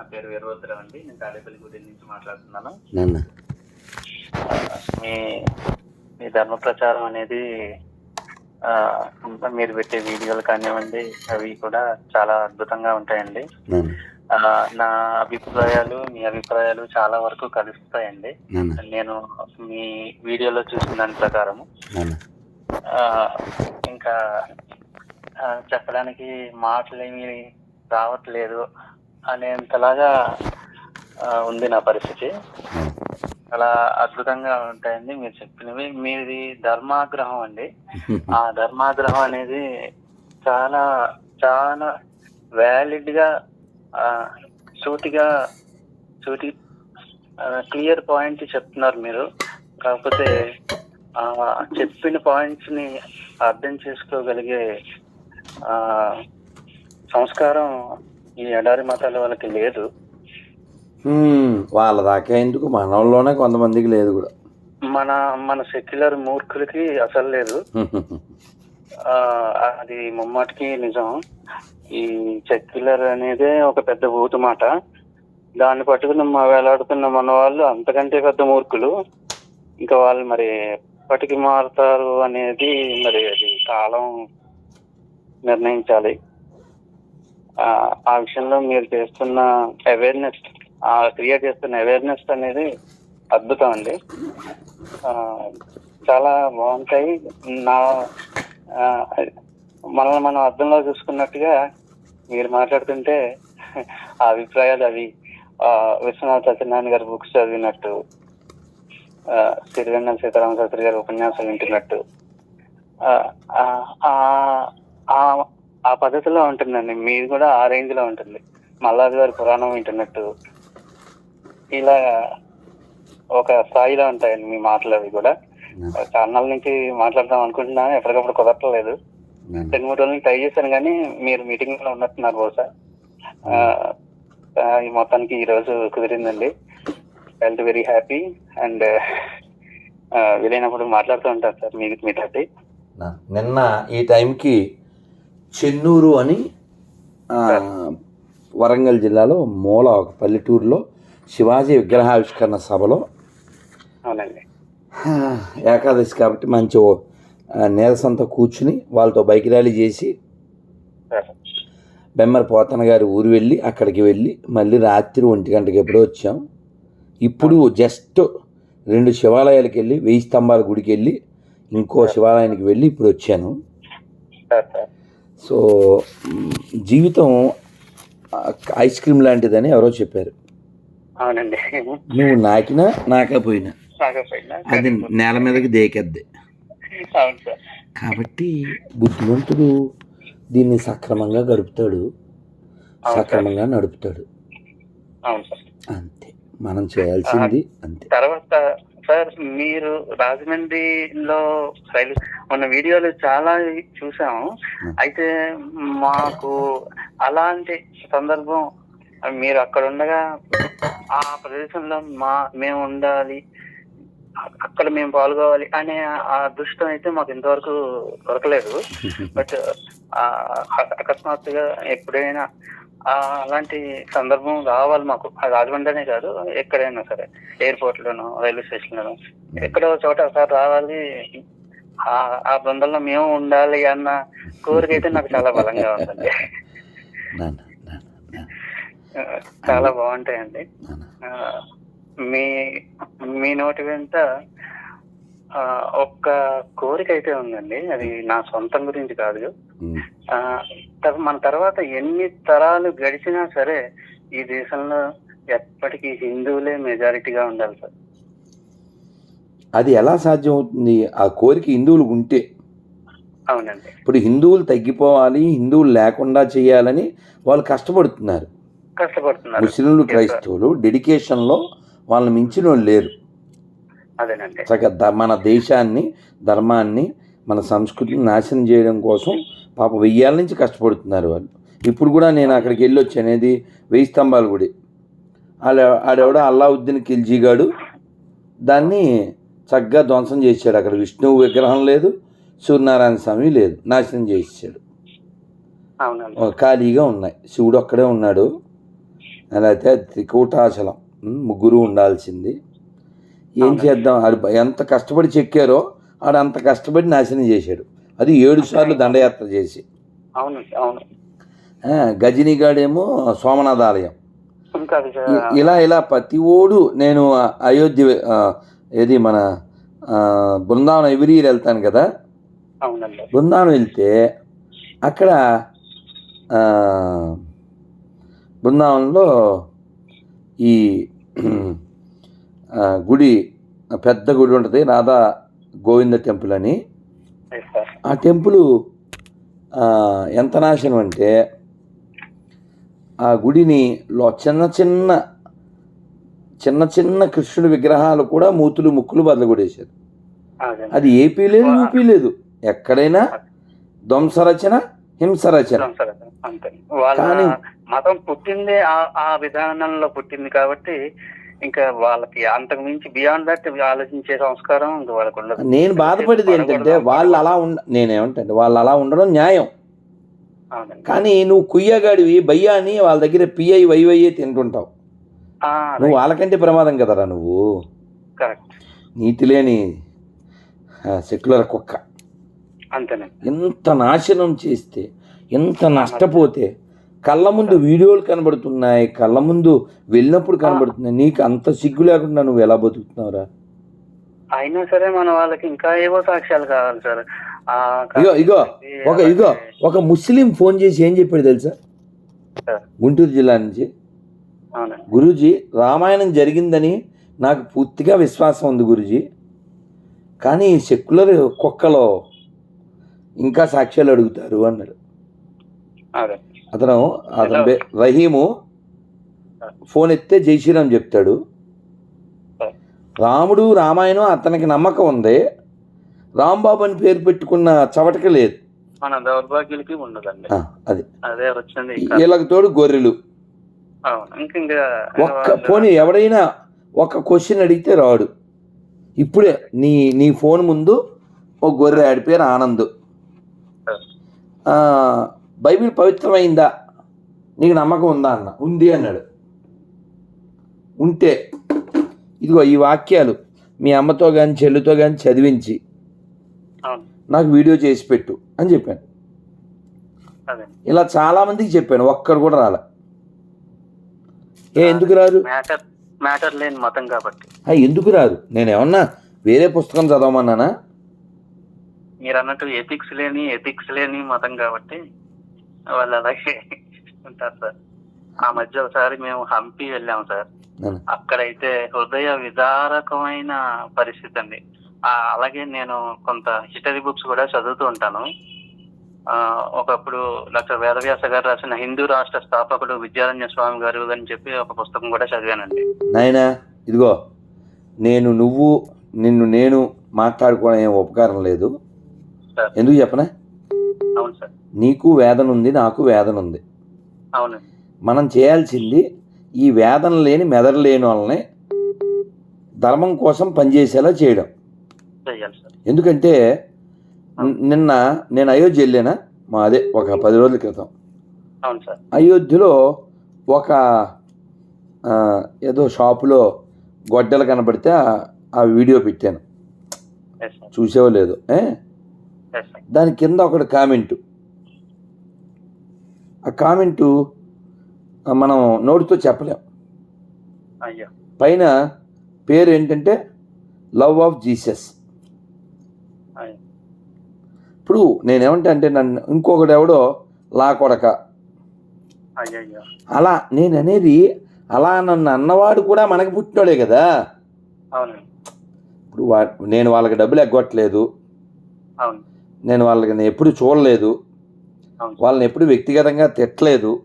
నా పేరు వీరభద్రం అండి. నేను తాడేపల్లి గుడి నుంచి మాట్లాడుతున్నాను. నాన్న. మీ మీ ధర్మ ప్రచారం అనేది మీరు పెట్టే వీడియోలు కానివ్వండి అవి కూడా చాలా అద్భుతంగా ఉంటాయండి. నా అభిప్రాయాలు మీ అభిప్రాయాలు చాలా వరకు కలుస్తాయండి నేను మీ వీడియోలో చూసిన దాని ప్రకారము ఇంకా చెప్పడానికి మాటలు ఏమి రావట్లేదు. అనేంతలాగా ఉంది నా పరిస్థితి. చాలా అద్భుతంగా ఉంటాయండి మీరు చెప్పినవి. మీది ధర్మాగ్రహం అండి. ఆ ధర్మాగ్రహం అనేది చాలా చాలా వ్యాలిడ్గా సూటిగా సూటి క్లియర్ పాయింట్ చెప్తున్నారు మీరు. కాకపోతే చెప్పిన పాయింట్స్ని అర్థం చేసుకోగలిగే ఆ, సంస్కారం ఈ ఎడారి మతాల వాళ్ళకి లేదు. వాళ్ళ దాకా ఎందుకు? మనోళ్ళలోనే కొంతమందికి లేదు కూడా. మన మన సెక్యులర్ మూర్ఖులకి అసలు లేదు. అది ముమ్మాటికి నిజం. ఈ సెక్యులర్ అనేదే ఒక పెద్ద బూతు మాట. దాన్ని పట్టుకుని మా వేలాడుతున్న మన వాళ్ళు అంతకంటే పెద్ద మూర్ఖులు. ఇంకా వాళ్ళు మరి ఎప్పటికి మారుతారు అనేది మరి అది కాలం నిర్ణయించాలి. ఆ, విషయంలో మీరు చేస్తున్న అవేర్నెస్ క్రియేట్ చేస్తున్న అవేర్నెస్ అనేది అద్భుతం అండి. చాలా బాగుంటాయి. నా మనల్ని మనం అర్థంలో చూసుకున్నట్టుగా మీరు మాట్లాడుతుంటే ఆ అభిప్రాయాలు అవి విశ్వనాథ్ సత్యనారాయణ గారి బుక్స్ చదివినట్టు ఆ, సిరివెన్నెల సీతారామ శాస్త్రి గారి ఉపన్యాసం వింటున్నట్టు ఆ, పద్ధతిలో ఉంటుందండి. మీది కూడా ఆ రేంజ్లో ఉంటుంది. మల్లాది గారి పురాణం వింటున్నట్టు ఇలా ఒక స్థాయిలో ఉంటాయండి మీ మాటలు అవి కూడా. చాలా నుంచి మాట్లాడదాం అనుకుంటున్నా. ఎప్పటికప్పుడు కుదరట్లేదు. రెండు మూడు రోజులు ట్రై చేశాను కానీ మీరు మీటింగ్లో ఉన్నట్టున్నారు బహుశా. ఈ మొత్తానికి ఈ రోజు కుదిరిందండి. హెల్త్ వెరీ హ్యాపీ అండ్ వీలైనప్పుడు మాట్లాడుతూ ఉంటాను సార్ మీ మీతోటి. నా- నిన్న ఈ టైంకి చెన్నూరు అని వరంగల్ జిల్లాలో మూల ఒక పల్లెటూరులో శివాజీ విగ్రహావిష్కరణ సభలో. ఏకాదశి కాబట్టి మంచి నీరసంతో కూర్చుని వాళ్ళతో బైక్ ర్యాలీ చేసి బెమ్మర పోతన గారి ఊరు వెళ్ళి అక్కడికి వెళ్ళి మళ్ళీ రాత్రి ఒంటి గంటకి ఎప్పుడో వచ్చాం. ఇప్పుడు జస్ట్ రెండు శివాలయాలకు వెళ్ళి వెయ్యి స్తంభాల గుడికి వెళ్ళి ఇంకో శివాలయానికి వెళ్ళి ఇప్పుడు వచ్చాను. సో జీవితం ఐస్ క్రీమ్ లాంటిదని ఎవరో చెప్పారు. అవునండి. నువ్వు నాకినా నాకపోయినా అది నేల మీదకి దేకెద్ది. కాబట్టి బుద్ధిమంతుడు దీన్ని సక్రమంగా గడుపుతాడు. సక్రమంగా నడుపుతాడు. అంతే. మనం చేయాల్సింది అంతే. తర్వాత సార్ మీరు రాజమండ్రిలో రైలు మన వీడియోలు చాలా చూసాము. అయితే మాకు అలాంటి సందర్భం మీరు అక్కడ ఉండగా ఆ ప్రదేశంలో మా మేము ఉండాలి అక్కడ మేము పాల్గొవాలి అనే ఆ అదృష్టం అయితే మాకు ఇంతవరకు దొరకలేదు. బట్ అకస్మాత్తుగా ఎప్పుడైనా అలాంటి సందర్భం రావాలి మాకు. రాజమండ్రినే కాదు ఎక్కడైనా సరే ఎయిర్పోర్ట్ లోను రైల్వే స్టేషన్ లోను ఎక్కడో చోట ఒకసారి రావాలి. ఆ ఆ బృందంలో మేము ఉండాలి అన్న కోరిక అయితే నాకు చాలా బలంగా ఉంటుంది చాలా బాగుంటాయండి. మీ మీ నోటి వెంట ఒక్క కోరిక అయితే ఉందండి. అది నా సొంతం గురించి కాదు. మన తర్వాత ఎన్ని తరాలు గడిచినా సరే ఈ దేశంలో ఎప్పటికీ హిందువులే మెజారిటీగా ఉండాలి సార్. అది ఎలా సాధ్యం అవుతుంది ఆ కోరిక హిందువులు ఉంటే. అవునండి. ఇప్పుడు హిందువులు తగ్గిపోవాలి హిందువులు లేకుండా చేయాలని వాళ్ళు కష్టపడుతున్నారు. కష్టపడుతున్నారు. ముస్లింలు. క్రైస్తవులు డెడికేషన్లో వాళ్ళని మించిన వాళ్ళు లేరు. అదేనండి. చక్కగా మన దేశాన్ని ధర్మాన్ని మన సంస్కృతిని నాశనం చేయడం కోసం పాప వెయ్యాల నుంచి కష్టపడుతున్నారు. వాళ్ళు ఇప్పుడు కూడా నేను అక్కడికి వెళ్ళి వచ్చాను అనేది వెయ్యి స్తంభాల గుడి. ఆడ ఆడెవడ అల్లావుద్దీన్ ఖిల్జీ గాడు దాన్ని చక్కగా ధ్వంసం చేశాడు. అక్కడ విష్ణువు విగ్రహం లేదు సూర్యనారాయణ స్వామి లేదు. నాశనం ఓ, ఖాళీగా ఉన్నాయి. శివుడు ఒక్కడే ఉన్నాడు. లేకపోతే త్రికూటాచలం ముగ్గురు ఉండాల్సింది. ఏం. చేద్దాం? ఆడు ఎంత కష్టపడి చెక్కారో ఆడు అంత కష్టపడి నాశనం చేశాడు. అది ఏడు సార్లు దండయాత్ర చేసి. అవునండి అవును. ఆ, గజనీగాడేమో సోమనాథ ఆలయం ఇలా ఇలా ప్రతి ఓడు నేను అయోధ్య ఏది మన బృందావనం ఎవ్రీ ఇయర్ వెళ్తాను కదా? అవునండి. బృందావనం వెళ్తే అక్కడ బృందావనంలో ఈ గుడి పెద్ద గుడి ఉంటుంది రాధా గోవింద టెంపుల్ అని. ఆ టెంపుల్ ఆ, ఎంత నాశనం అంటే ఆ గుడిని లో చిన్న చిన్న చిన్న చిన్న కృష్ణుడి విగ్రహాలు కూడా మూతులు ముక్కులు బదలగొడేశారు అదే. అది ఏపీ లేదు యూపీ లేదు. ఎక్కడైనా ధ్వంసరచన హింసరచన మతం పుట్టిందే ఆ- ఆ విధానంలో పుట్టింది కాబట్టి ఇంకా వాళ్ళకి అంతకు మించి బియాండ్ దట్ ఆలోచించే సంస్కారం ఇంకా వాళ్ళకు ఉండదు. నేను బాధపడేది ఏంటంటే వాళ్ళు అలా ఉండ నేనేమంటే వాళ్ళు అలా ఉండడం న్యాయం. కానీ నువ్వు కుయ్యగాడివి బయ్యా అని వాళ్ళ దగ్గర పిఐ వైవయ్యే తింటుంటావు. నువ్వు వాళ్ళకంటే ప్రమాదం కదరా నువ్వు? కరెక్ట్ నీతి లేని సెక్యులర్ కుక్క. ఎంత నాశనం చేస్తే ఎంత నష్టపోతే కళ్ళ ముందు వీడియోలు కనబడుతున్నాయి కళ్ళ ముందు వెళ్ళినప్పుడు కనబడుతున్నాయి. నీకు అంత సిగ్గు లేకుండా నువ్వు ఎలా బతుకుతున్నావురా? అయినా సరే మన వాళ్ళకి ఇంకా ఏవో సాక్ష్యాలు కావాలి సార్. ఇగో ఇగో ఒక ఇగో ఒక ముస్లిం ఫోన్ చేసి ఏం చెప్పాడు తెలుసా? గుంటూరు జిల్లా నుంచి. గురూజీ రామాయణం జరిగిందని నాకు పూర్తిగా విశ్వాసం ఉంది గురూజీ. కానీ సెక్యులర్ కుక్కలో ఇంకా సాక్ష్యాలు అడుగుతారు అన్నాడు. అతను అతను రహీము ఫోన్ ఎత్తే జై శ్రీరామ్ చెప్తాడు. రాముడు రామాయణం అతనికి నమ్మకం ఉంది. రాంబాబు అని పేరు పెట్టుకున్న చవటక లేదు. మన దౌర్భాగ్యులకి ఉండదండి ఆ, అది. అదే వచ్చింది వీళ్ళకి తోడు గొర్రెలు. ఒక్క పోనీ ఎవడైనా ఒక క్వశ్చన్ అడిగితే రాడు. ఇప్పుడే నీ నీ ఫోన్ ముందు ఒక గొర్రె ఆడి పేరు ఆనంద్ ఆ, బైబిల్ పవిత్రమైందా? నీకు నమ్మకం ఉందా అన్న. ఉంది అన్నాడు. ఉంటే ఇదిగో ఈ వాక్యాలు మీ అమ్మతో కానీ చెల్లితో కానీ చదివించి నాకు వీడియో చేసి పెట్టు అని చెప్పాను. అదే. ఇలా చాలామందికి చెప్పాను ఒక్కడు కూడా రాలే. ఏ ఎందుకు రారు? మ్యాటర్ మ్యాటర్ లేని మతం కాబట్టి. ఎందుకు రాదు నేను ఏమన్నా వేరే పుస్తకం చదవమన్నానా? మీరు అన్నట్టు ఎథిక్స్ లేని ఎథిక్స్ లేని మతం కాబట్టి వాళ్ళు అలాగే ఉంటారు సార్. ఆ మధ్య ఒకసారి మేము హంపి వెళ్ళాము సార్. అక్కడైతే హృదయ విదారకమైన పరిస్థితి అండి. అలాగే నేను కొంత హిస్టరీ బుక్స్ కూడా చదువుతూ ఉంటాను. ఒకప్పుడు డాక్టర్ వేదవ్యాస గారు రాసిన హిందూ రాష్ట్ర స్థాపకుడు విద్యారణ్య స్వామి గారు అని చెప్పి ఒక పుస్తకం కూడా చదివానండి. నాయనా ఇదిగో నేను నువ్వు నిన్ను నేను మాట్లాడుకోవడం ఏం ఉపకారం లేదు. ఎందుకు చెప్పనా? అవును సార్. నీకు వేదన ఉంది నాకు వేదన ఉంది అవునండి. మనం చేయాల్సింది ఈ వేదన లేని మెదడు లేని వాళ్ళని ధర్మం కోసం పనిచేసేలా చేయడం. ఎందుకంటే నిన్న నేను అయోధ్య వెళ్ళానా? మా అదే ఒక పది రోజుల క్రితం. అవును సార్. అయోధ్యలో ఒక ఏదో షాపులో గొడ్డలు కనబడితే ఆ- వీడియో పెట్టాను. చూసేవో లేదు. ఏ? దాని కింద ఒకటి కామెంటు. ఆ కామెంటు మనం నోటితో చెప్పలేం. అయ్యో. పైన పేరు ఏంటంటే లవ్ ఆఫ్ జీసస్. ఇప్పుడు నేనేమంటా అంటే నన్ను ఇంకొకడు ఎవడో లా కొడక. అలా నేను అనేది అలా నన్ను అన్నవాడు కూడా మనకి పుట్టినోడే కదా. ఇప్పుడు వా నేను వాళ్ళకి డబ్బులు ఎగ్గొట్టలేదు. అవును. నేను వాళ్ళకి నేను ఎప్పుడు చూడలేదు. వాళ్ళని ఎప్పుడు వ్యక్తిగతంగా తిట్టలేదు.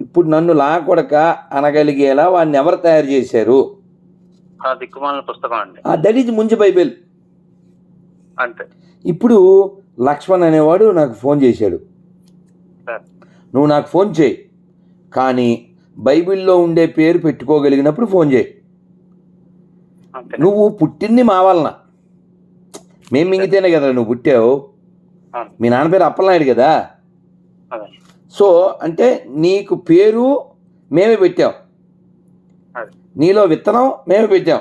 ఇప్పుడు నన్ను లా కొడక అనగలిగేలా వాడిని ఎవరు తయారు చేశారు? ఆ దిక్కుమాల పుస్తకం అండి. ఆ దట్ ఈజ్ ముంజ బైబిల్. అంతే. ఇప్పుడు లక్ష్మణ్ అనేవాడు నాకు ఫోన్ చేశాడు. నువ్వు నాకు ఫోన్ చేయి. కానీ బైబిల్లో ఉండే పేరు పెట్టుకోగలిగినప్పుడు ఫోన్ చేయి. నువ్వు పుట్టింది మా వలన. మేము మింగితేనే కదా నువ్వు పుట్టావు. మీ నాన్న పేరు అప్పలనాయుడు కదా? సో అంటే నీకు పేరు మేమే పెట్టాం. నీలో విత్తనం మేమే పెట్టాం.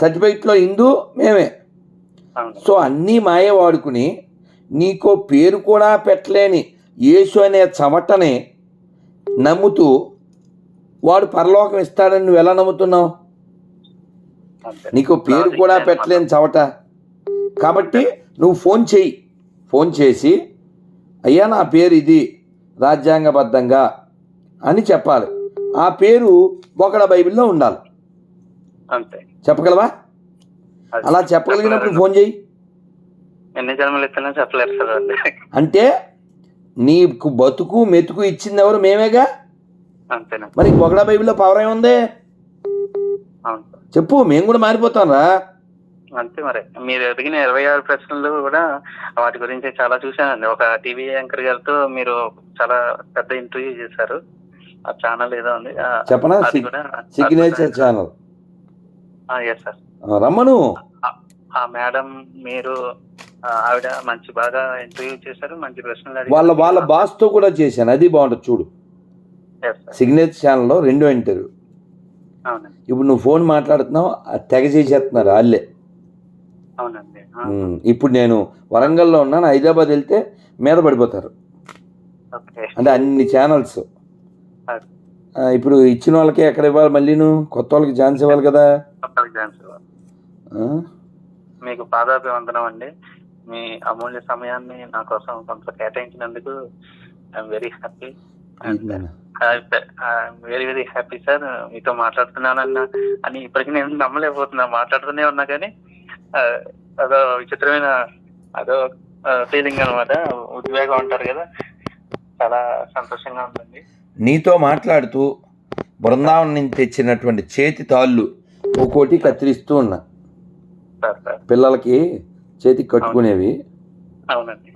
సర్టిఫికెట్లో హిందూ మేమే. సో అన్నీ మాయే వాడుకుని నీకో పేరు కూడా పెట్టలేని యేసు అనే చమటని నమ్ముతూ వాడు పరలోకం ఇస్తాడని నువ్వు ఎలా నమ్ముతున్నావు? నీకు పేరు కూడా పెట్టలేని చవట కాబట్టి నువ్వు ఫోన్ చేయి. ఫోన్ చేసి అయ్యా నా పేరు ఇది రాజ్యాంగబద్ధంగా అని చెప్పాలి. ఆ పేరు ఒకడ బైబిల్లో ఉండాలి. అంతే. చెప్పగలవా? అలా చెప్పగలిగినప్పుడు ఫోన్ చేయి. ఎన్ని జన్మలు చెప్పలేరు సార్ అంటే నీకు బతుకు మెతుకు ఇచ్చింది ఎవరు మేమేగా మరి ఒకడ బైబిల్లో పవర్ ఏముంది? చెప్పు మేము కూడా మారిపోతాం రా. అంతే మరి. మీరు అడిగిన ఇరవై ఆరు ప్రశ్నలు కూడా వాటి గురించి చాలా చూశానండి. ఒక టీవీ యాంకర్ గారితో మీరు చాలా పెద్ద ఇంటర్వ్యూ చేశారు. ఆ ఛానల్ ఏదో ఉంది. చెప్పనా? Signature channel. ఎస్ సార్ రమ్మను. ఆ మేడం మీరు ఆవిడ మంచి బాగా ఇంటర్వ్యూ చేశారు మంచి ప్రశ్నలు. వాళ్ళ వాళ్ళ బాస్తో కూడా చేశాను. అది బాగుంటుంది. చూడు. సిగ్నేచర్ ఛానల్లో రెండో ఇంటర్వ్యూ. అవునండి. ఇప్పుడు నువ్వు ఫోన్ మాట్లాడుతున్నావు తెగ చేసేస్తున్నారు వాళ్ళే. ఇప్పుడు నేను వరంగల్లో ఉన్నాను హైదరాబాద్ వెళ్తే మీద పడిపోతారు. ఓకే. అంటే అన్ని ఛానల్స్. ఇప్పుడు ఇచ్చిన వాళ్ళకి ఎక్కడ ఇవ్వాలి మళ్ళీ కొత్త వాళ్ళకి ఛాన్స్ ఇవ్వాలి కదా? మీకు పాదాభివందనం అండి. మీ అమూల్య సమయాన్ని నా కోసం కొంత కేటాయించినందుకు I'm very happy? Very very happy sir. మీతో మాట్లాడుతున్నానన్న అని ఇప్పటికీ నేను నమ్మలేకపోతున్నా. మాట్లాడుతూనే ఉన్నా కానీ అదో విచిత్రమైన అదో ఫీలింగ్ అనమాట ఉద్వేగం అంటారు కదా. చాలా సంతోషంగా ఉందండి. నీతో మాట్లాడుతూ బృందావనం నుంచి తెచ్చినటువంటి చేతి తాళ్ళు ఒక్కోటి కత్తిరిస్తూ ఉన్నా. పిల్లలకి చేతికి కట్టుకునేవి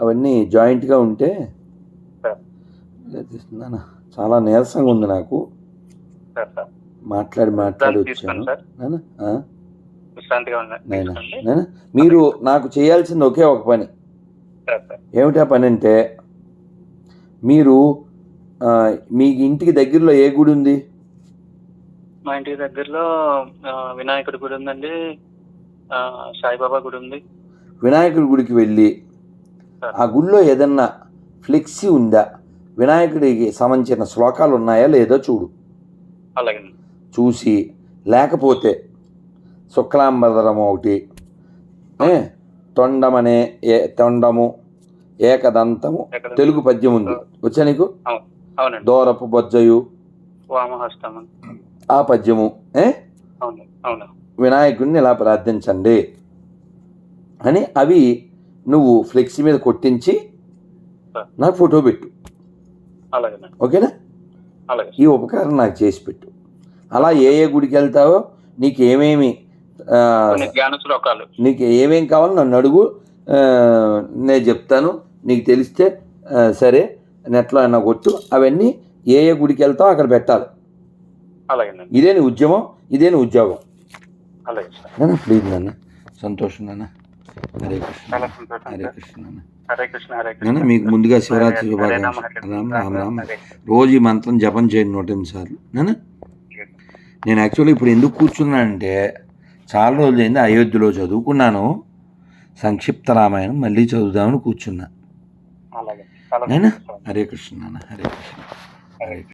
అవన్నీ జాయింట్గా ఉంటే చాలా నీరసంగా ఉంది నాకు. మాట్లాడి మాట్లాడి వచ్చాను తీసుకోండి సార్ నాన్న, ఆ? విశ్రాంతిగా. నాయనా మీరు నాకు చేయాల్సింది ఒకే ఒక పని. ఏమిటా పని అంటే మీరు మీ ఇంటికి దగ్గరలో ఏ గుడి ఉంది? మా ఇంటి దగ్గరలో వినాయకుడి గుడి ఉందండి. సాయిబాబా గుడి ఉంది. వినాయకుడి గుడికి వెళ్ళి ఆ గుడిలో ఏదన్నా ఫ్లెక్సీ ఉందా? వినాయకుడికి సంబంధించిన శ్లోకాలు ఉన్నాయా లేదో చూడు. అలాగే చూసి లేకపోతే శుక్లాంబరము ఒకటి. ఏ, తొండమనే ఏ తొండము ఏకదంతము తెలుగు పద్యం ఉంది. వచ్చా నీకు? దూరపు బొజ్జయు. ఆ పద్యము వినాయకుడిని ఇలా ప్రార్థించండి. అని అవి నువ్వు ఫ్లెక్సీ మీద కొట్టించి నాకు ఫోటో పెట్టు. ఓకేనా? ఈ ఉపకారం నాకు చేసి పెట్టు. అలా ఏ ఏ గుడికి వెళ్తావో నీకు ఏమేమి జ్ఞాన శ్లోకాలు. నీకు ఏమేం కావాలో నన్ను అడుగు. నేను చెప్తాను. నీకు తెలిస్తే సరే నెట్లో అన్న కొట్టు. అవన్నీ ఏ ఏ గుడికి వెళ్తావో అక్కడ పెట్టాలి. అలాగేనండి ఇదే నీ ఉద్యమం ఇదే నీ ఉద్యోగం. అలాగే నాన్న ప్లీజ్ నాన్న. సంతోషం నాన్న. హరే కృష్ణ. హరే కృష్ణ నాన్న. హరే కృష్ణ హరే కృష్ణ. నాన్న మీకు ముందుగా శివరాత్రి శుభాకాంక్షలు. రామ, రామ్ రామ్ రోజు ఈ మంత్రం జపం చేయండి నూట ఎనిమిది సార్లు. నాన్న నేను యాక్చువల్లీ ఇప్పుడు ఎందుకు కూర్చున్నానంటే చాలా రోజులు అయింది అయోధ్యలో చదువుకున్నాను. సంక్షిప్త రామాయణం మళ్ళీ చదువుదామని కూర్చున్నా. అలాగే. హరే కృష్ణ నాన్న హరే కృష్ణ. హరే కృష్ణ.